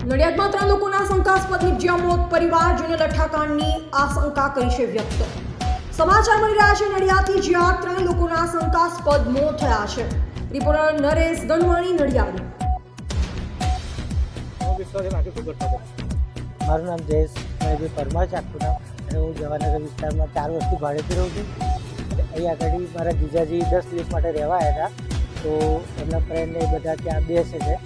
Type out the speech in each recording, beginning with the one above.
નડિયાદમાં ત્રણ લોકોના શંકાસ્પદ નિપજ્યા મોત પરિવારજનો લઠ્ઠાકાંડની આશંકા કરી છે વ્યક્ત. સમાચાર મળી રહ્યા છે નડિયાદથી જ્યાં ત્રણ લોકોના શંકાસ્પદ મોત થયા છે. રિપોર્ટર નરેશ ગણવાણી નડિયાદ. મારું નામ જયેશ જે પરમાર છે આખું નામ. અને હું જવાનગર વિસ્તારમાં ચાર વર્ષથી ભાડેથી રહું છું. અને અહીં આગળ મારા જીજાજી દસ દિવસ માટે રહેવા આવ્યા હતા. તો એમના ફ્રેન્ડને બધા ત્યાં બેસે છે.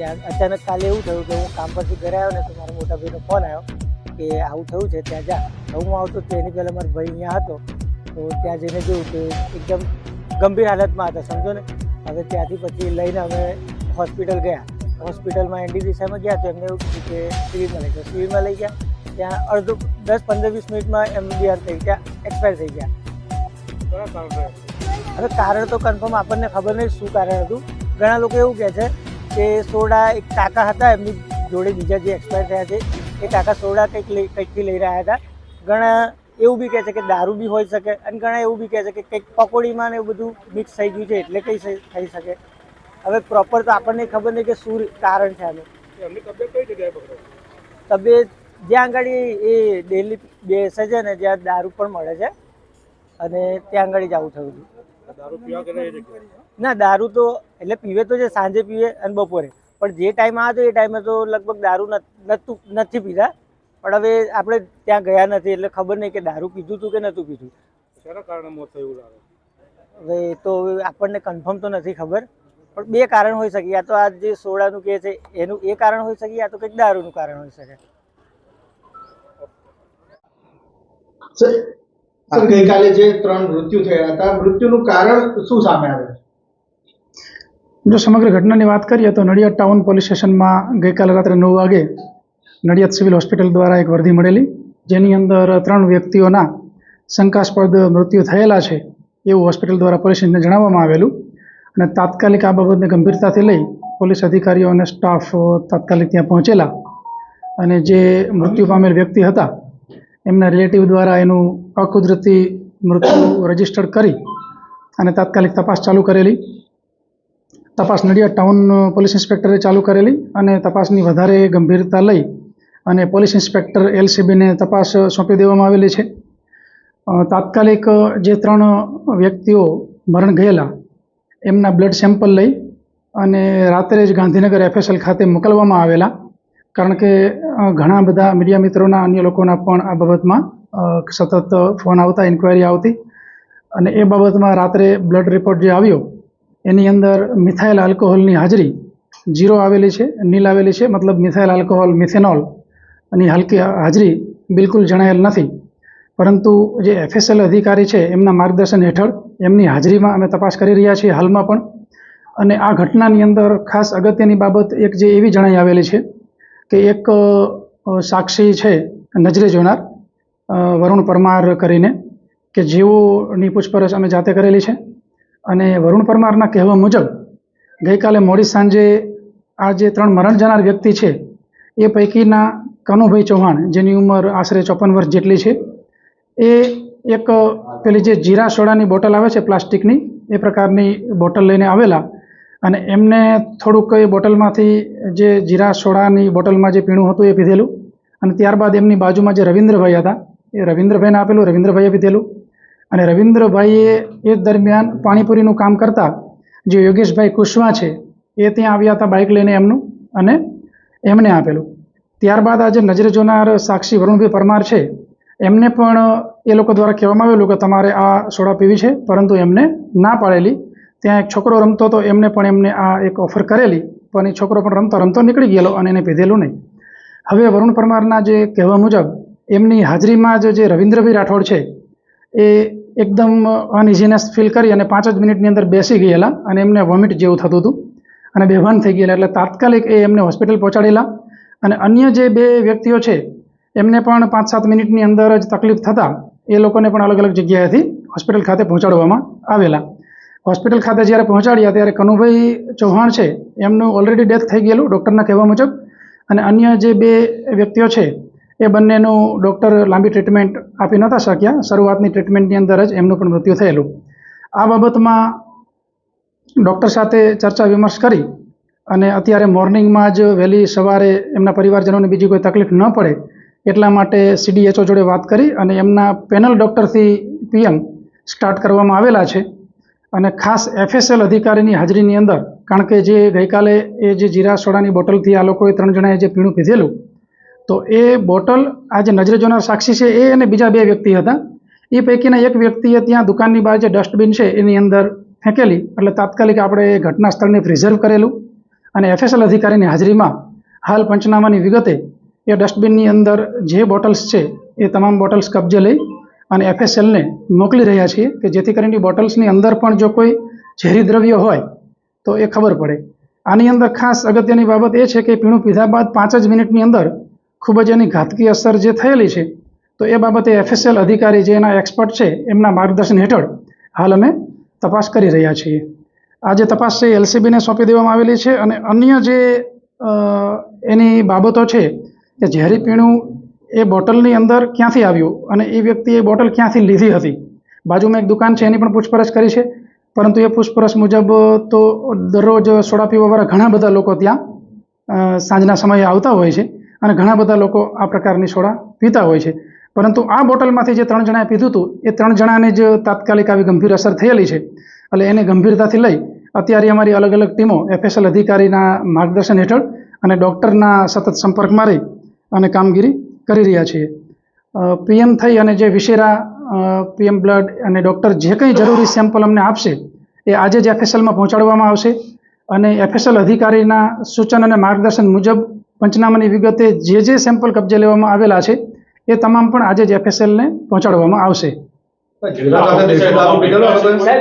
ત્યાં અચાનક કાલે એવું થયું કે હું કામ પરથી ઘરે આવ્યો ને તો મારા મોટા ભાઈનો ફોન આવ્યો કે આવું થયું છે ત્યાં જા. હું આવતો તો એની પહેલાં મારો ભાઈ અહીંયા હતો. તો ત્યાં જઈને જોયું કે એકદમ ગંભીર હાલતમાં હતા સમજો ને? હવે ત્યાંથી પછી લઈને અમે હોસ્પિટલ ગયા. હોસ્પિટલમાં એનડી ગયા તો એમને એવું કીધું કે સિવિલમાં લઈ ગયા સિવિલમાં લઈ ગયા. ત્યાં અડધો દસ પંદર વીસ મિનિટમાં એમબીઆર થઈ ગયા એક્સપાયર થઈ ગયા. હવે કારણ તો કન્ફર્મ આપણને ખબર નહીં શું કારણ હતું. ઘણા લોકો એવું કહે છે કે સોડા એક કાકા હતા એમની જોડે બીજા જે એક્સપાયર થયા છે એ કાકા સોડા કંઈક લઈ કંઈકથી લઈ રહ્યા હતા. ઘણા એવું બી કહે છે કે દારૂ બી હોઈ શકે અને ઘણા એવું બી કહે છે કે કંઈક પકોડીમાં ને એવું બધું મિક્સ થઈ ગયું છે એટલે કંઈ થઈ શકે. હવે પ્રોપર તો આપણને ખબર નહીં કે શું કારણ છે આનું. તબિયત જ્યાં આગળ એ ડેલી બેસે છે ને જ્યાં દારૂ પણ મળે છે અને ત્યાં આગળ જ આવું થયું હતું. દારૂ પીવા કરે એ જગ્યાએ? ના દારૂ તો એટલે પીવે તો છે સાંજે પીવે અને બપોરે. પણ જે ટાઈમ આવ્યો હતો એ ટાઈમે તો લગભગ દારૂ નત- નથી પીધા. પણ હવે આપણે ત્યાં ગયા નથી એટલે ખબર નહીં કે દારૂ પીધું હતું કે નહોતું પીધું. શેના કારણે મોત થયું લાગે? હવે એ તો આપણને કન્ફર્મ તો નથી ખબર. પણ બે કારણ હોઈ શકે. યા તો આ જે સોડાનું કહે છે એનું એ કારણ હોઈ શકે યા તો કંઈક દારૂનું કારણ હોઈ શકે. ગઈકાલે જે ત્રણ મૃત્યુ થયા હતા મૃત્યુનું કારણ શું સામે આવે જો સમગ્ર ઘટનાની વાત કરીએ તો નડિયાદ ટાઉન પોલીસ સ્ટેશનમાં ગઈકાલે રાત્રે નવ વાગે નડિયાદ સિવિલ હોસ્પિટલ દ્વારા એક વર્દી મળેલી જેની અંદર ત્રણ વ્યક્તિઓના શંકાસ્પદ મૃત્યુ થયેલા છે એવું હોસ્પિટલ દ્વારા પોલીસને જણાવવામાં આવેલું. અને તાત્કાલિક આ બાબતને ગંભીરતાથી લઈ પોલીસ અધિકારીઓ અને સ્ટાફ તાત્કાલિક ત્યાં પહોંચેલા. અને જે મૃત્યુ પામેલ વ્યક્તિ હતા એમના રિલેટિવ દ્વારા એનું અકુદરતી મૃત્યુ રજીસ્ટર્ડ કરી અને તાત્કાલિક તપાસ ચાલુ કરેલી. તપાસ નડિયાદ ટાઉન પોલીસ ઇન્સ્પેક્ટરે ચાલુ કરેલી અને તપાસની વધારે ગંભીરતા લઈ અને પોલીસ ઇન્સ્પેક્ટર એલસીબીને તપાસ સોંપી દેવામાં આવેલી છે. તાત્કાલિક જે ત્રણ વ્યક્તિઓ મરણ ગયેલા, એમના બ્લડ સેમ્પલ લઈ અને રાત્રે જ ગાંધીનગર એફએસએલ ખાતે મોકલવામાં આવેલા. કારણ કે ઘણા બધા મીડિયા મિત્રોના, અન્ય લોકોના પણ આ બાબતમાં સતત ફોન આવતા ઇન્ક્વાયરી આવતી. અને એ બાબતમાં રાત્રે બ્લડ રિપોર્ટ જે આવ્યો, એની અંદર મિથાઇલ આલ્કોહોલની હાજરી જીરો આવેલી છે નીલ આવેલી છે, મતલબ મિથાઇલ આલ્કોહોલ મિથેનોલ અને હલકી હાજરી બિલકુલ જણાયેલ નથી. પરંતુ જે એફએસએલ અધિકારી છે, એમના માર્ગદર્શન હેઠળ એમની હાજરીમાં અમે તપાસ કરી રહ્યા છીએ હાલમાં પણ. અને આ ઘટનાની અંદર ખાસ અગત્યની બાબત એક જે એવી જણાઈ આવેલી છે કે એક સાક્ષી છે, નજરે જોનાર વરુણ પરમાર કરીને, કે જેઓની પૂછપરછ અમે જાતે કરેલી છે. અને વરુણ પરમારના કહેવા મુજબ, ગઈકાલે મોડી સાંજે આ જે ત્રણ મરણ જનાર વ્યક્તિ છે, એ પૈકીના કનુભાઈ ચૌહાણ, જેની ઉંમર આશરે ચોપન વર્ષ જેટલી છે, એ એક, પેલી જે જીરા સોડાની બોટલ આવે છે પ્લાસ્ટિકની, એ પ્રકારની બોટલ લઈને આવેલા અને એમને થોડુંક એ બોટલમાંથી જે જીરા સોડાની બોટલમાં જે પીણું હતું એ પીધેલું. અને ત્યારબાદ એમની બાજુમાં જે રવિન્દ્રભાઈ હતા, એ રવિન્દ્રભાઈને આપેલું, રવિન્દ્રભાઈએ પીધેલું. અને રવિન્દ્રભાઈએ એ દરમિયાન પાણીપુરીનું કામ કરતા જે યોગેશભાઈ કુશવા છે, એ ત્યાં આવ્યા હતા બાઇક લઈને એમનું અને એમને આપેલું. ત્યારબાદ આજે નજરે જોનાર સાક્ષી વરુણભાઈ પરમાર છે, એમને પણ એ લોકો દ્વારા કહેવામાં આવેલું કે તમારે આ સોડા પીવી છે, પરંતુ એમને ના પાડેલી ત્યાં એક છોકરો રમતો હતો, એમને પણ એમને આ એક ઓફર કરેલી, પણ એ છોકરો પણ રમતો રમતો નીકળી ગયેલો અને એને પીધેલું નહીં. હવે વરુણ પરમારના જે કહેવા મુજબ, એમની હાજરીમાં જ જે રવિન્દ્રભાઈ રાઠોડ છે, એ એકદમ અનઇઝીનેસ ફીલ કરી અને પાંચ જ મિનિટની અંદર બેસી ગયેલા અને એમને વોમિટ જેવું થતું હતું અને બેભાન થઈ ગયેલા. એટલે તાત્કાલિક એ એમને હોસ્પિટલ પહોંચાડેલા અને અન્ય જે બે વ્યક્તિઓ છે, એમને પણ પાંચ સાત મિનિટની અંદર જ તકલીફ થતાં એ લોકોને પણ અલગ અલગ જગ્યાએથી હોસ્પિટલ ખાતે પહોંચાડવામાં આવેલા. હોસ્પિટલ ખાતે જ્યારે પહોંચાડ્યા ત્યારે કનુભાઈ ચૌહાણ છે, એમનું ઓલરેડી ડેથ થઈ ગયેલું ડૉક્ટરના કહેવા મુજબ. અને અન્ય જે બે વ્યક્તિઓ છે, એ બંનેનું ડૉક્ટર લાંબી ટ્રીટમેન્ટ આપી નહોતા શક્યા. શરૂઆતની ટ્રીટમેન્ટની અંદર જ એમનું પણ મૃત્યુ થયેલું. આ બાબતમાં ડૉક્ટર સાથે ચર્ચા વિમર્શ કરી અને અત્યારે મોર્નિંગમાં જ વહેલી સવારે એમના પરિવારજનોને બીજી કોઈ તકલીફ ન પડે એટલા માટે સીડીએચઓ જોડે વાત કરી અને એમના પેનલ ડૉક્ટરથી પીએમ સ્ટાર્ટ કરવામાં આવેલા છે. અને ખાસ એફએસએલ અધિકારીની હાજરીની અંદર, કારણ કે જે ગઈકાલે એ જે જીરા સોડાની બોટલથી આ લોકોએ ત્રણ જણાએ જે પીણું પીધેલું, તો એ બોટલ આ જે નજરે જોનાર સાક્ષી છે એ અને બીજા બે વ્યક્તિ હતા. એ પૈકીના એક વ્યક્તિએ ત્યાં દુકાનની બહાર જે ડસ્ટબિન છે એની અંદર ફેંકેલી, એટલે તાત્કાલિક આપણે એ ઘટના સ્થળને પ્રિઝર્વ કરેલું અને એફએસએલ અધિકારીની હાજરીમાં હાલ પંચનામાની વિગતે એ ડસ્ટબિનની અંદર જે બોટલ્સ છે એ તમામ બોટલ્સ કબજે લઈ અને એફએસએલને મોકલી રહ્યા છીએ કે જેથી કરીને બોટલ્સની અંદર પણ જો કોઈ ઝેરી દ્રવ્ય હોય, તો એ ખબર પડે. આની અંદર ખાસ અગત્યની બાબત એ છે કે પીણું પીધા બાદ પાંચ જ મિનિટની અંદર ખૂબ જ એની ઘાતકી અસર જે થયેલી છે, તો એ બાબતે એફએસએલ અધિકારી જે એના એક્સપર્ટ છે, એમના માર્ગદર્શન હેઠળ હાલ અમે તપાસ કરી રહ્યા છીએ. આ જે તપાસ છે એલસીબીને સોંપી દેવામાં આવેલી છે અને અન્ય જે એની બાબતો છે, કે ઝેરી પીણું એ બોટલની અંદર ક્યાંથી આવ્યું અને એ વ્યક્તિએ બોટલ ક્યાંથી લીધી હતી? બાજુમાં એક દુકાન છે, એની પણ પૂછપરછ કરી છે. પરંતુ એ પૂછપરછ મુજબ તો દરરોજ સોડા પીવાવાળા ઘણા બધા લોકો ત્યાં સાંજના સમયે આવતા હોય છે અને ઘણા બધા લોકો આ પ્રકારની સોડા પીતા હોય છે. પરંતુ આ બોટલમાંથી જે ત્રણ જણાએ પીધું હતું, એ ત્રણ જણાને જ તાત્કાલિક આવી ગંભીર અસર થયેલી છે. એટલે એને ગંભીરતાથી લઈ અત્યારે અમારી અલગ અલગ ટીમો એફએસએલ અધિકારીના માર્ગદર્શન હેઠળ અને ડૉક્ટરના સતત સંપર્કમાં રહી અને કામગીરી કરી રહ્યા છીએ. પીએમ થઈ અને જે વિશેરા પીએમ બ્લડ અને ડૉક્ટર જે કંઈ જરૂરી સેમ્પલ અમને આપશે, એ આજે જ એફએસએલમાં પહોંચાડવામાં આવશે. અને એફએસએલ અધિકારીના સૂચન અને માર્ગદર્શન મુજબ પંચનામાની વિગતે જે જે સેમ્પલ કબજે લેવામાં આવેલા છે, એ તમામ પણ આજે જ એફએસએલને પહોંચાડવામાં આવશે.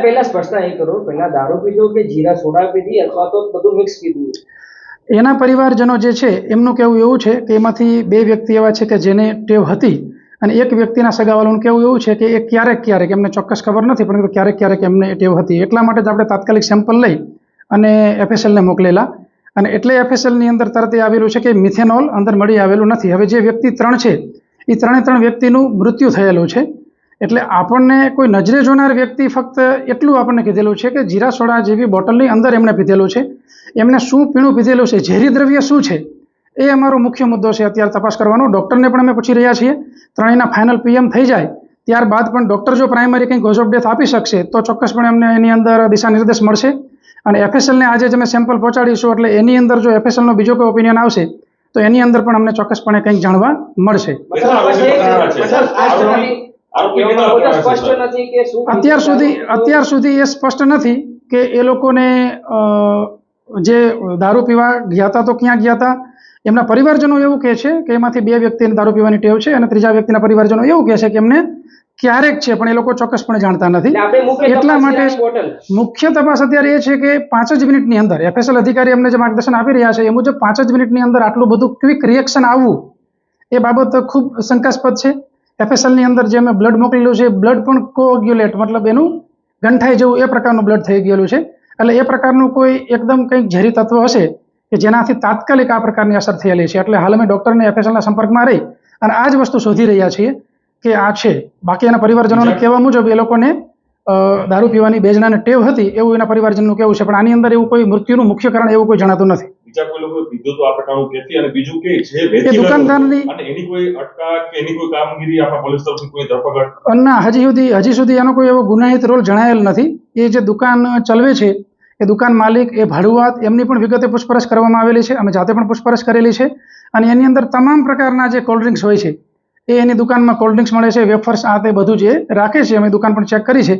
પહેલા સ્પષ્ટતા એ કરો. પહેલા દારૂ પીધો કે જીરા સોડા પીધી અથવા તો બધું મિક્સ પીધું? એના પરિવારજનો જે છે, એમનું કહેવું એવું છે કે એમાંથી બે વ્યક્તિ એવા છે કે જેને ટેવ હતી અને એક વ્યક્તિના સગાવાલાનું કહેવું એવું છે કે એ ક્યારેક ક્યારેક, એમને ચોક્કસ ખબર નથી, પરંતુ ક્યારેક ક્યારેક એમને ટેવ હતી. એટલા માટે જ આપણે તાત્કાલિક સેમ્પલ લઈ અને એફએસએલને મોકલેલા. અને એટલે એફએસએલની અંદર તરત એ આવેલું છે કે મિથેનોલ અંદર મળી આવેલું નથી. હવે જે વ્યક્તિ ત્રણ છે એ ત્રણે ત્રણ વ્યક્તિનું મૃત્યુ થયેલું છે. એટલે આપણને કોઈ નજરે જોનાર વ્યક્તિ ફક્ત એટલું આપણને કીધેલું છે કે જીરા સોડા જેવી બોટલની અંદર એમણે પીધેલું છે. એમને શું પીણું પીધેલું છે ઝેરી દ્રવ્ય શું છે? એ અમારો મુખ્ય મુદ્દો છે. અત્યારે તપાસ કરવાનો. ડૉક્ટરને પણ અમે પૂછી રહ્યા છીએ. ત્રણેયના ફાઇનલ પીએમ થઈ જાય ત્યારબાદ પણ ડૉક્ટર જો પ્રાઇમરી કંઈ કોઝ ઓફ ડેથ આપી શકશે તો ચોક્કસપણે અમને એની અંદર દિશા નિર્દેશ મળશે. અને એફએસએલને આજે જ અમે સેમ્પલ પહોંચાડીશું એટલે એની અંદર જો એફએસએલનો બીજો કોઈ ઓપિનિયન આવશે તો એની અંદર પણ અમને ચોક્કસપણે કંઈક જાણવા મળશે. અત્યાર સુધી અત્યાર સુધી એ સ્પષ્ટ નથી કે એ લોકોને અ, જે દારૂ પીવા ગયા હતા તો ક્યાં ગયા હતા એમના પરિવારજનો એવું કહે છે કે એમાંથી બે વ્યક્તિને દારૂ પીવાની ટેવ છે અને ત્રીજા વ્યક્તિના પરિવારજનો એવું કહે છે કે એમને ક્યારેક છે પણ એ લોકો ચોક્કસપણે જાણતા નથી. એટલે માટે મુખ્ય તપાસ અત્યારે એ છે કે પાંચ જ મિનિટની અંદર એફએસએલ અધિકારી અમને જે માર્ગદર્શન આપી રહ્યા છે એ મુજબ પાંચ જ મિનિટની અંદર આટલું બધું ક્વિક રિએક્શન આવવું એ બાબત ખૂબ શંકાસ્પદ છે. એફએસએલની અંદર જે અમે બ્લડ મોકલેલું છે બ્લડ પણ કોગ્યુલેટ મતલબ એનું ગંઠાઈ જેવું એ પ્રકારનું બ્લડ થઈ ગયેલું છે. એટલે એ પ્રકારનું કોઈ એકદમ કંઈક ઝેરી તત્વ હશે કે જેનાથી તાત્કાલિક આ પ્રકારની અસર થયેલી છે. એટલે હાલ અમે ડૉક્ટરને એફએસએલના સંપર્કમાં રહી અને આ જ વસ્તુ શોધી રહ્યા છીએ કે આ છે. બાકી એના પરિવારજનોને કહેવા મુજબ એ લોકોને દારૂ પીવાની બેજનાને ટેવ હતી એવું એના પરિવારજનનું કહેવું છે. પણ આની અંદર એવું કોઈ મૃત્યુનું મુખ્ય કારણ એવું કોઈ જણાતું નથી. બીજા કોઈ લોકો પીધું તો આ પ્રકારનું કહેતી અને બીજું કે જે એ વેચી દુકાનદારની અને એની કોઈ અટકાયત કે એની કોઈ કામગીરી આપણા પોલીસ તરફથી કોઈ ધરપકડ? ના હજી સુધી હજી સુધી એનો કોઈ એવો ગુનાહિત રોલ જણાયેલ નથી. એ જે દુકાન ચલવે છે એ દુકાન માલિક એ ભાડુઆત એમની પણ વિગતે પૂછપરછ કરવામાં આવેલી છે. અમે જાતે પણ પૂછપરછ કરેલી છે. અને એની અંદર તમામ પ્રકારના જે કોલ્ડ ડ્રિંક્સ હોય છે, એ એની દુકાનમાં કોલ્ડ ડ્રિંક્સ મળે છે વેફર્સ આ તે બધું જે રાખે છે, અમે દુકાન પણ ચેક કરી છે.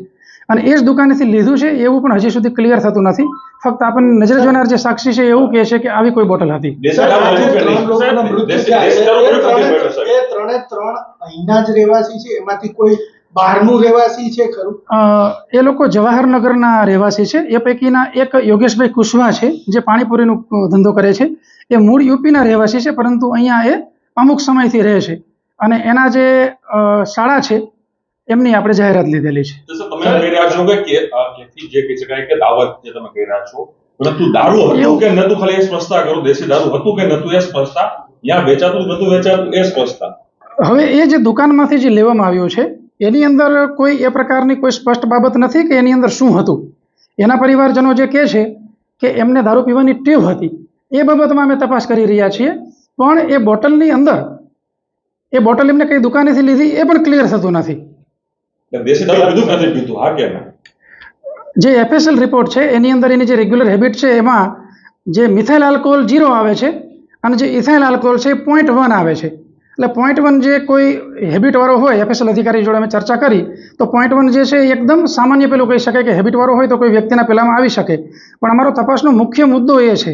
અને એ જ દુકાનેથી લીધું છે એવું પણ હજી સુધી ક્લિયર થતું નથી. ફક્ત આપણને નજર જોનાર જે સાક્ષી છે એવું કહે છે કે આવી કોઈ બોટલ હતી. ત્રણ અહીંના જ રહેવાસી છે એમાંથી કોઈ બહારનું રહેવાસી છે ખરું? એ લોકો જવાહરનગરના રહેવાસી છે. એ પૈકીના એક યોગેશભાઈ કુશવા છે જે પાણીપુરીનો ધંધો કરે છે. એ મૂળ યુપીના રહેવાસી છે પરંતુ અહીંયા એ અમુક સમયથી રહે છે. અને એના જે શાળા છે એમની આપણે જાહેરાત લીધેલી છે. તમે કહી રહ્યા છો કે કે અ, કેથી જે કહી શકાય કે દાવત જે તમે કહી રહ્યા છો પરંતુ દારૂ હતું કે નતું ખાલી એ સ્પષ્ટતા કરો દેશી દારૂ હતું કે નતું એ સ્પષ્ટતા ત્યાં વેચાતું નતું વેચાતું એ સ્પષ્ટતા હવે એ જે દુકાનમાંથી જે લેવામાં આવ્યું છે એની અંદર કોઈ એ પ્રકારની કોઈ સ્પષ્ટ બાબત નથી કે એની અંદર શું હતું? એના પરિવારજનો જે કહે છે કે એમને દારૂ પીવાની ટેવ હતી. એ બાબતમાં અમે તપાસ કરી રહ્યા છીએ પણ એ બોટલની અંદર એ બોટલ એમને કઈ દુકાનેથી લીધી એ પણ ક્લિયર થતું નથી. જે એફએસએલ રિપોર્ટ છે, એની અંદર એની જે રેગ્યુલર હેબિટ છે, એમાં જે મિથાઇલ આલ્કોહોલ ઝીરો આવે છે અને જે ઇથાઇલ આલ્કોહોલ છે, એ પોઈન્ટ વન આવે છે. એટલે પોઈન્ટ વન જે કોઈ હેબિટવાળો હોય એફએસએલ અધિકારી જોડે અમે ચર્ચા કરી, તો પોઈન્ટ વન જે છે, એ એકદમ સામાન્ય પેલું કહી શકાય કે હેબિટવાળો હોય તો કોઈ વ્યક્તિના પેલામાં આવી શકે. પણ અમારો તપાસનો મુખ્ય મુદ્દો એ છે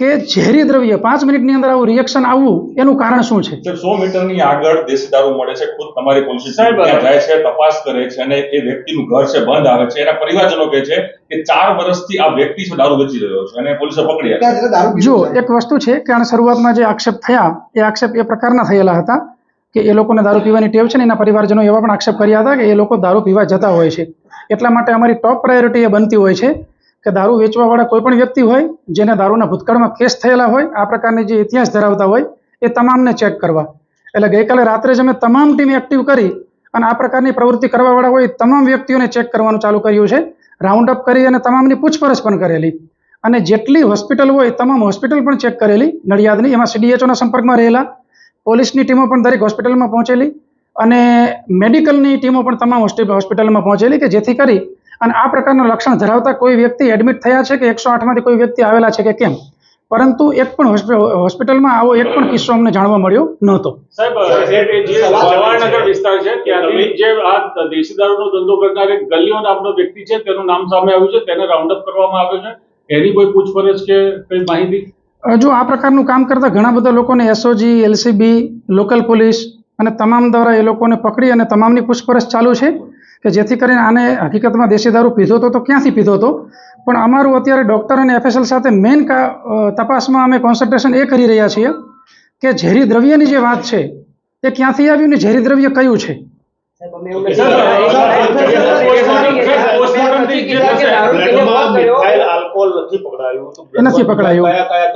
કે ઝેરી દ્રવ્ય પાંચ મિનિટની અંદર આવું રિએક્શન આવવું એનું કારણ શું છે? સો મીટરની આગળ દેશી દારૂ મળે છે ખુદ તમારી પોલીસ જાય છે તપાસ કરે છે અને એ વ્યક્તિનું ઘર છે બંધ આવે છે. એના પરિવારજનો કહે છે કે ચાર વર્ષથી આ વ્યક્તિ છે દારૂ વેચી રહ્યો છે અને પોલીસે પકડી જો એક વસ્તુ છે કે આના શરૂઆતમાં જે આક્ષેપ થયા એ આક્ષેપ એ પ્રકારના થયેલા હતા કે એ લોકોને દારૂ પીવાની ટેવ છે ને એના પરિવારજનો એવા પણ આક્ષેપ કર્યા હતા કે એ લોકો દારૂ પીવા જતા હોય છે. એટલા માટે અમારી ટોપ પ્રાયોરિટી એ બનતી હોય છે કે દારૂ વેચવાવાળા કોઈ પણ વ્યક્તિ હોય, જેને દારૂના ભૂતકાળમાં કેસ થયેલા હોય, આ પ્રકારની જે ઇતિહાસ ધરાવતા હોય, એ તમામને ચેક કરવા. એટલે ગઈકાલે રાત્રે જ અમે તમામ ટીમ એક્ટિવ કરી અને આ પ્રકારની પ્રવૃત્તિ કરવાવાળા હોય તમામ વ્યક્તિઓને ચેક કરવાનું ચાલુ કર્યું છે. રાઉન્ડ અપ કરી અને તમામની પૂછપરછ પણ કરેલી. અને જેટલી હોસ્પિટલ હોય તમામ હોસ્પિટલ પણ ચેક કરેલી. નડિયાદની, એમાં સીડીએચઓના સંપર્કમાં રહેલા. પોલીસની ટીમો પણ દરેક હોસ્પિટલમાં પહોંચેલી. અને મેડિકલની ટીમો પણ તમામ હોસ્પિ- હોસ્પિટલમાં પહોંચેલી કે જેથી કરી અને આ પ્રકારના લક્ષણ ધરાવતા કોઈ વ્યક્તિ એડમિટ થયા છે કે એકસો આઠમાંથી કોઈ વ્યક્તિ આવેલા છે કે કેમ? પરંતુ એક પણ હોસ્પિટલમાં આવો એક પણ કિસ્સો અમને જાણવા મળ્યો નહોતો. જવાહરનગર વિસ્તાર છે ત્યાંથી જે આ દેશી દારૂનો ધંધો કરનાર એક ગલિયો નામનો વ્યક્તિ છે તેનું નામ સામે આવ્યું છે તેને રાઉન્ડ અપ કરવામાં આવ્યો છે? એની કોઈ પૂછપરછ કે કઈ માહિતી? જો આ પ્રકારનું કામ કરતા ઘણા બધા લોકોને એસઓજી એલસીબી લોકલ પોલીસ અને તમામ દ્વારા એ લોકોને પકડી અને તમામની પૂછપરછ ચાલુ છે. કે જેથી કરીને આને હકીકતમાં દેશી દારૂ પીધો હતો તો ક્યાંથી પીધો હતો પણ અમારું અત્યારે ડૉક્ટર અને એફએસએલ સાથે મેઇન તપાસમાં અમે કોન્સન્ટ્રેશન એ કરી રહ્યા છીએ કે ઝેરી દ્રવ્યની જે વાત છે એ ક્યાંથી આવ્યું ને ઝેરી દ્રવ્ય કયું છે સાહેબ, અમે એવું નથી પકડાયું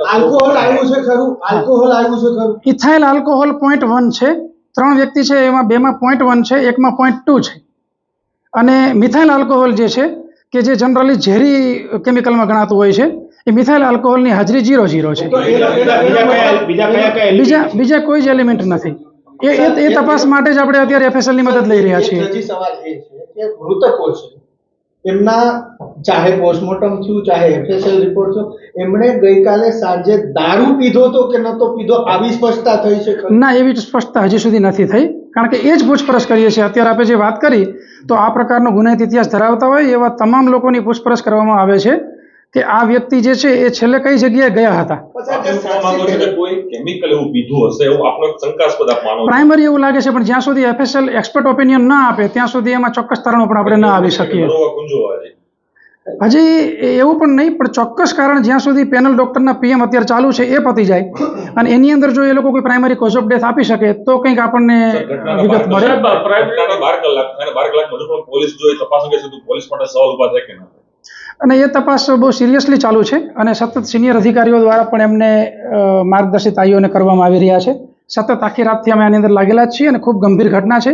આલ્કોહોલ આવ્યું છે ખરું આલ્કોહોલ આવ્યું છે ખરું ઇથાઇલ આલ્કોહોલ પોઈન્ટ વન છે ત્રણ વ્યક્તિ છે એમાં બેમાં પોઈન્ટ વન છે એકમાં પોઈન્ટ ટુ છે અને મિથાઇલ આલ્કોહોલ જે છે કે જે જનરલી ઝેરી કેમિકલમાં ગણાતું હોય છે એ મિથાઇલ આલ્કોહોલની હાજરી જીરો ઝીરો છે. બીજા બીજા કોઈ જ એલિમેન્ટ નથી. એ એ- એ તપાસ માટે જ આપણે અત્યારે એફએસએલની મદદ લઈ રહ્યા છીએ. હજી સવાલ એ છે કે મૃતકો છે એમના ચાહે પોસ્ટમોર્ટમ થયું ચાહે એફએસએલ રિપોર્ટ થયો એમણે ગઈકાલે સાંજે દારૂ પીધો તો કે નતો પીધો આવી સ્પષ્ટતા થઈ છે ના એવી સ્પષ્ટતા હજી સુધી નથી થઈ. કારણ કે એ જ પૂછપરછ કરીએ છીએ. અત્યારે આપણે જે વાત કરી તો આ પ્રકારનો ગુનાહિત ઇતિહાસ ધરાવતા હોય એવા તમામ લોકોની પૂછપરછ કરવામાં આવે છે કે આ વ્યક્તિ જે છે એ છેલ્લે કઈ જગ્યાએ ગયા હતા? પ્રાઇમરી એવું લાગે છે પણ જ્યાં સુધી એફએસએલ એક્સપર્ટ ઓપિનિયન ના આપે ત્યાં સુધી એમાં ચોક્કસ તારણો પણ આપણે ના આવી શકીએ. હજી એવું પણ નહીં પણ ચોક્કસ કારણ જ્યાં સુધી પેનલ ડૉક્ટરના પીએમ અત્યારે ચાલુ છે એ પતી જાય. અને એની અંદર જો એ લોકો કોઈ પ્રાઇમરી કોઝ ઓફ ડેથ આપી શકે તો કંઈક આપણને વિગત મળે. સાહેબ, પ્રાઇમરી- ઘટનાના બાર કલાક અને બાર કલાક પોલીસ જો એ તપાસ અંગે સીધું પોલીસ માટે સવાલ ઊભા થાય કે ના અને એ તપાસ બહુ સિરિયસલી ચાલુ છે અને સતત સિનિયર અધિકારીઓ દ્વારા પણ એમને માર્ગદર્શિત આઈઓને કરવામાં આવી રહ્યા છે. સતત આખી રાતથી અમે આની અંદર લાગેલા જ છીએ અને ખૂબ ગંભીર ઘટના છે.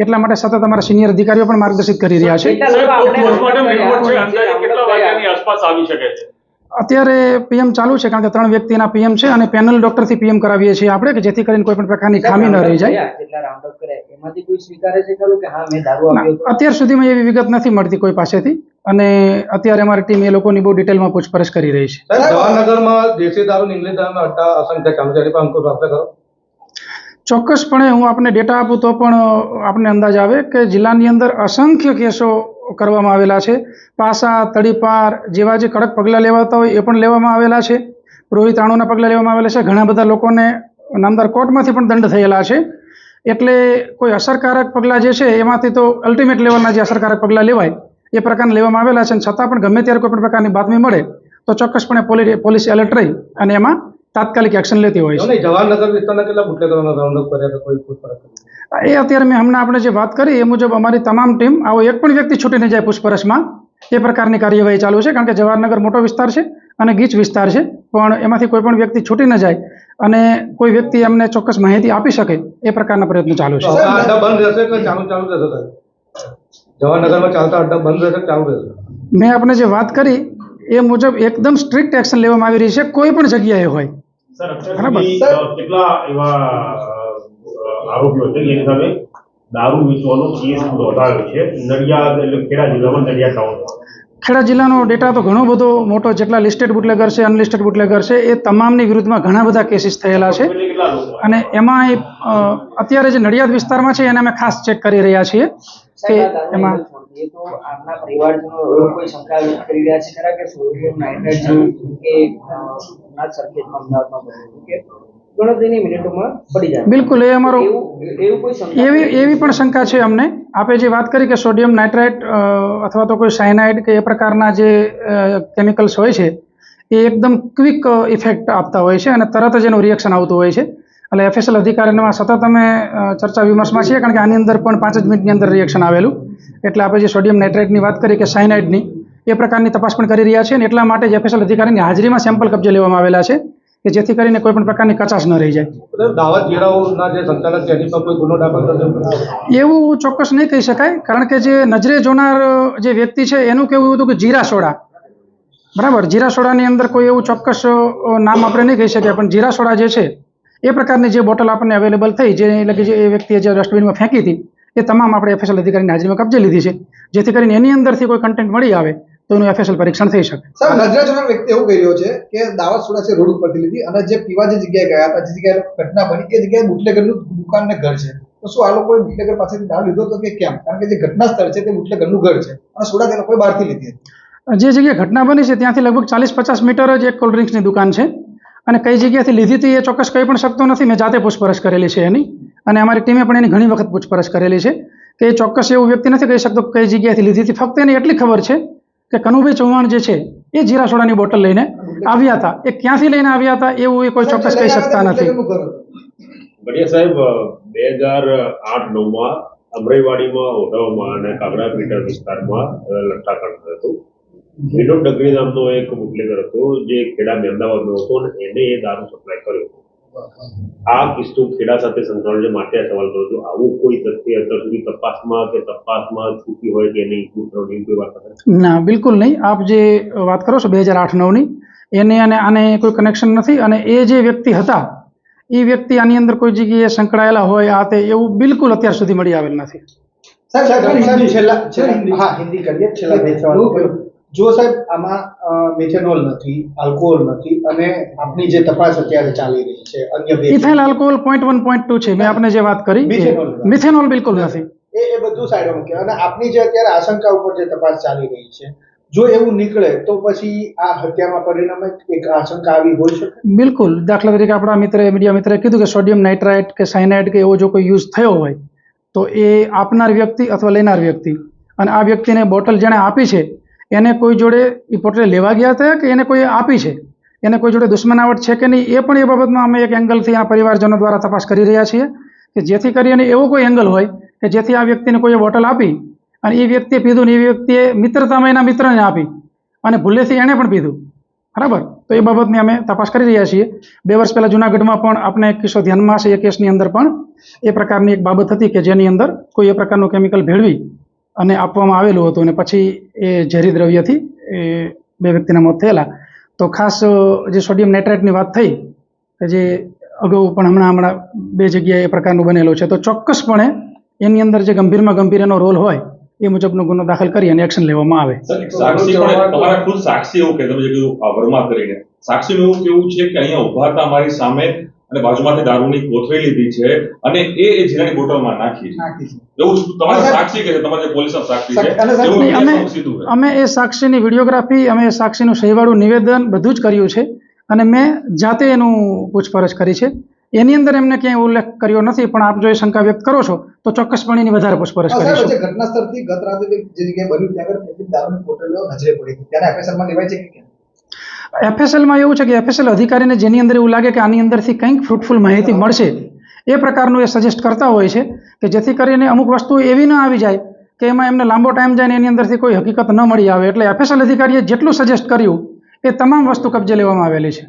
એટલા માટે સતત અમારા સિનિયર અધિકારીઓ પણ માર્ગદર્શિત કરી રહ્યા છે. કેટલા લોકો આપણે પોસ્ટમોર્ટમ રિપોર્ટ છે જે અંદાજે કેટલા વાગ્યાની આસપાસ આવી શકે છે? અત્યારે પીએમ ચાલુ છે કારણ કે ત્રણ વ્યક્તિના પીએમ છે અને પેનલ ડોક્ટરથી પીએમ કરાવીએ છીએ આપણે કે જેથી કરીને કોઈ પણ પ્રકારની ખામી ન રહી જાય. જેટલા રાઉન્ડ અપ કર્યા એમાંથી કોઈ સ્વીકારે છે ખરું કે હા મેં દારૂ ના, આપ્યો હતો? અત્યાર સુધીમાં એવી વિગત નથી મળતી કોઈ પાસેથી અને અત્યારે અમારી ટીમ એ લોકોની બહુ ડિટેલમાં પૂછપરછ કરી રહી છે. જવાહરનગરમાં દેશી દારૂ ને ઇંગ્લિશ દારૂના અસંખ્ય કર્મચારી પર અંકુશ ખરો? ચોક્કસપણે હું આપને ડેટા આપું તો પણ આપને અંદાજ આવે કે જિલ્લાની અંદર અસંખ્ય કેસો કરવામાં આવેલા છે. પાસા, તડીપાર જેવા જે કડક પગલાં લેવાતા હોય એ પણ લેવામાં આવેલા છે. રોહિતાણુના પગલાં લેવામાં આવેલા છે. ઘણા બધા લોકોને નામદાર કોર્ટમાંથી પણ દંડ થયેલા છે. એટલે કોઈ અસરકારક પગલાં જે છે એમાંથી તો અલ્ટિમેટ લેવલના જે અસરકારક પગલાં લેવાય એ પ્રકારના લેવામાં આવેલા છે અને છતાં પણ ગમે ત્યારે કોઈ પણ પ્રકારની બાતમી મળે તો ચોક્કસપણે પોલીસ પોલીસ એલર્ટ રહી અને એમાં તાત્કાલિક એક્શન લેતી હોય છે. જવાહરનગર વિસ્તારના કેટલા બુટલેગરોનો રાઉન્ડ અપ કર્યા કોઈ પૂછપરછ એ અત્યારે મેં હમણાં આપણે જે વાત કરી એ મુજબ અમારી તમામ ટીમ આવો એક પણ વ્યક્તિ છૂટી ન જાય પૂછપરછમાં. એ પ્રકારની કાર્યવાહી ચાલુ છે કારણ કે જવાહરનગર મોટો વિસ્તાર છે અને ગીચ વિસ્તાર છે પણ એમાંથી કોઈ પણ વ્યક્તિ છૂટી ન જાય અને કોઈ વ્યક્તિ એમને ચોક્કસ માહિતી આપી શકે એ પ્રકારના પ્રયત્નો ચાલુ છે. જવાહરનગરમાં ચાલતા અડ્ડા બંધ રહેશે ચાલુ રહેશે? મેં આપણે જે વાત કરી એ મુજબ એકદમ સ્ટ્રિક્ટ એક્શન લેવામાં આવી રહી છે કોઈ પણ જગ્યાએ હોય. બરાબર. કેટલા એવા આરોપીઓ છે જેની સામે દારૂ વેચવાનો કેસ નોંધાયો છે? નડિયાદ એટલે ખેડા જિલ્લામાં નડિયાદ ટાઉનમાં ખેડા જિલ્લાનો ડેટા તો ઘણો બધો મોટો જેટલા લિસ્ટેડ બુટલેગર છે અનલિસ્ટેડ બુટલેગર છે એ તમામની વિરુદ્ધમાં ઘણા બધા કેસીસ થયેલા છે. અને એમાં અત્યારે જે નડિયાદ વિસ્તારમાં છે એને અમે ખાસ ચેક કરી રહ્યા છીએ. કે એમાં એ તો આપના પરિવારજનો કોઈ શંકા વ્યક્ત કરી રહ્યા છે ખરા કે સોડિયમ નાઇટ્રેટ જેવું કે ના જ અમદાવાદમાં કે ગણતરીની મિનિટોમાં પડી જાય. બિલકુલ એ અમારો એવી એવી પણ શંકા છે અમને. આપે જે વાત કરી કે સોડિયમ નાઇટ્રાઇટ અથવા તો કોઈ સાયનાઇડ કે એ પ્રકારના જે કેમિકલ્સ હોય છે એ એકદમ ક્વિક ઇફેક્ટ આપતા હોય છે અને તરત જ એનું રિએક્શન આવતું હોય છે. એટલે એફએસએલ અધિકારીમાં સતત અમે ચર્ચા વિમર્શમાં છીએ કારણ કે આની અંદર પણ પાંચ જ મિનિટની અંદર રિએક્શન આવેલું. એટલે આપણે જે સોડિયમ નાઇટ્રાઇટની વાત કરી કે સાયનાઇડની એ પ્રકારની તપાસ પણ કરી રહ્યા છે અને એટલા માટે જ એફએસએલ અધિકારીની હાજરીમાં સેમ્પલ કબજે લેવામાં આવેલા છે કે જેથી કરીને કોઈ પણ પ્રકારની કચાશ ન રહી જાય. એવું ચોક્કસ નહીં કહી શકાય કારણ કે જે નજરે જોનાર જે વ્યક્તિ છે એનું કેવું હતું કે જીરા સોડા. બરાબર જીરા સોડાની અંદર કોઈ એવું ચોક્કસ નામ આપણે નહીં કહી શકીએ પણ જીરા સોડા જે છે એ પ્રકારની જે બોટલ આપણને અવેલેબલ થઈ જે એટલે કે જે એ વ્યક્તિએ જે ડસ્ટબિનમાં ફેંકી હતી એ તમામ આપણે એફએસએલ અધિકારીની હાજરીમાં કબજે લીધી છે. જેથી કરીને એની અંદરથી કોઈ કન્ટેન્ટ મળી આવે તો એનું એફએસએલ પરીક્ષણ થઈ શકે. સર નજરે વ્યક્તિ એવું કહી રહ્યો છે કે દાવત સોડા છે રોડ ઉપરથી લીધી અને જે પીવા જે જગ્યાએ ગયા હતા જે જગ્યાએ ઘટના બની એ જગ્યાએ બુટલેગરનું દુકાન ને ઘર છે. તો શું આ લોકોએ બુટલેગર પાસેથી દાવ લીધો હતો કે કેમ? કારણ કે જે ઘટના સ્થળ છે તે બુટલેગરનું ઘર છે. અને સોડા તે લોકોએ બહારથી લીધી હતી. જે જગ્યાએ ઘટના બની છે ત્યાંથી લગભગ ચાલીસ પચાસ મીટર જ એક કોલ્ડ ડ્રિંક્સની દુકાન છે. અને કઈ જગ્યાએથી લીધી હતી એ ચોક્કસ કહી પણ શકતો નથી. મેં જાતે પૂછપરછ કરેલી છે એની. અને અમારી ટીમે પણ એની ઘણી વખત પૂછપરછ કરેલી છે કે એ ચોક્કસ એવું વ્યક્તિ નથી કહી શકતો કઈ જગ્યાએથી લીધી હતી. ફક્ત એને એટલી ખબર છે કે કનુભાઈ ચૌહાણ જે છે એ જીરા સોડાની બોટલ લઈને આવ્યા હતા. એ ક્યાંથી લઈને આવ્યા હતા એવું એ કોઈ ચોક્કસ કહી શકતા નથી. સાહેબ બે હજાર આઠ નવમાં અમરેવાડીમાં ઓઢવમાં અને કાગડા પીટર વિસ્તારમાં અ, લઠ્ઠાકાંડ હતું. વિનોદ ડગરી નામનો એક બુટલેગર હતો જે ખેડા અમદાવાદનો હતો અને એને એ દારૂ સપ્લાય કર્યો. આ કિસ્સો ખેડા સાથે સંકળાયેલ છે. માટે આ સવાલ કરું છું આવું કોઈ તથ્ય અત્યાર સુધી તપાસમાં કે તપાસમાં છૂટી હોય કે નહીં કોઈ વાત ના બિલકુલ નહીં. આપ જે વાત કરો છો બે હજાર આઠ નવની એને અને આને કોઈ કનેક્શન નથી અને એ જે વ્યક્તિ હતા એ વ્યક્તિ આની અંદર કોઈ જગ્યાએ સંકળાયેલા હોય આ તે એવું બિલકુલ અત્યાર સુધી મળી આવેલ નથી. સાહેબ સાહેબ છેલ્લા છેલ્લા હા હિન્દી કરીએ છેલ્લા બે સવાલ જો સાહેબ આમાં મિથેનોલ નથી આલ્કોહોલ નથી અને આપની જે તપાસ અત્યારે ચાલી રહી છે અન્ય બે ethyl alcohol point one point two છે મેં આપને જે વાત કરી મિથેનોલ. મિથેનોલ બિલકુલ નથી. એ એ બધું સાઈડ મૂકે અને આપની જે અત્યારે આશંકા ઉપર જે તપાસ ચાલી રહી છે જો એવું નીકળે તો પછી આ હત્યામાં પરિણામે એક આશંકા આવી હોય શકે? બિલકુલ. દાખલા તરીકે આપણા મિત્રે મીડિયા મિત્રે કીધું કે સોડિયમ નાઇટ્રાઇટ કે સાયનાઇડ કે એવો જો કોઈ યુઝ થયો હોય તો એ આપનાર વ્યક્તિ અથવા લેનાર વ્યક્તિ. અને આ વ્યક્તિને બોટલ જેણે આપી છે એને કોઈ જોડે એ બોટલ લેવા ગયા હતા કે એને કોઈ આપી છે? એને કોઈ જોડે દુશ્મનાવટ છે કે નહીં? એ પણ એ બાબતમાં અમે એક એંગલથી આ પરિવારજનો દ્વારા તપાસ કરી રહ્યા છીએ કે જેથી કરીને એવો કોઈ એંગલ હોય કે જેથી આ વ્યક્તિને કોઈએ બોટલ આપી અને એ વ્યક્તિએ પીધું ને એ વ્યક્તિએ મિત્રતામાં એના મિત્રને આપી અને ભૂલેથી એણે પણ પીધું. બરાબર? તો એ બાબતની અમે તપાસ કરી રહ્યા છીએ. બે વર્ષ પહેલાં જુનાગઢમાં પણ આપણે એક કિસ્સો ધ્યાનમાં હશે એ કેસની અંદર પણ એ પ્રકારની એક બાબત હતી કે જેની અંદર કોઈ એ પ્રકારનું કેમિકલ ભેળવી અને આપવામાં આવેલું હતું અને પછી એ ઝેરી દ્રવ્યથી એ બે વ્યક્તિના મોત થયેલા. તો ખાસ જે સોડિયમ નાઇટ્રેટની વાત થઈ, કે જે અગાઉ પણ હમણાં હમણાં બે જગ્યાએ એ પ્રકારનું બનેલું છે, તો ચોક્કસપણે એની અંદર જે ગંભીરમાં ગંભીર એનો રોલ હોય, એ મુજબનો ગુનો દાખલ કરી અને એક્શન લેવામાં આવે. તમારા ખુદ સાક્ષી એવું કે તમે જે કીધું વર્મા કરીને. સાક્ષીનું એવું કેવું છે કે અહીંયા ઊભા હતા અમારી સામે અને બાજુમાંથી દારૂની કોથળી લીધી છે અને એ એ જીરાની બોટલમાં નાખી છે. એવું તમારા સાક્ષી કે છે તમારે પોલીસ સાક્ષી છે અમે એ સાક્ષીની વિડીયોગ્રાફી અમે એ સાક્ષીનું સહીવાળું નિવેદન બધું જ કર્યું છે અને મેં જાતે એનું પૂછપરછ કરી છે. એની અંદર એમને ક્યાંય ઉલ્લેખ કર્યો નથી પણ આપ જો એ શંકા વ્યક્ત કરો છો તો ચોક્કસપણે એની વધારે પૂછપરછ કરીશું. ઘટના સ્થળથી ગત રાત્રે જે જગ્યાએ બન્યું ત્યાં આગળ દારૂની બોટલો નજરે પડી ત્યારે એફએસએલમાં લેવાય છે કે કેમ? એફએસએલમાં એવું છે કે એફએસએલ અધિકારીને જેની અંદર એવું લાગે કે આની અંદરથી કંઈક ફ્રૂટફુલ માહિતી મળશે એ પ્રકારનું એ સજેસ્ટ કરતા હોય છે કે જેથી કરીને અમુક વસ્તુ એવી ન આવી જાય કે એમાં એમને લાંબો ટાઈમ જાય ને એની અંદરથી કોઈ હકીકત ન મળી આવે. એટલે એફએસએલ અધિકારીએ જેટલું સજેસ્ટ કર્યું એ તમામ વસ્તુ કબજે લેવામાં આવેલી છે.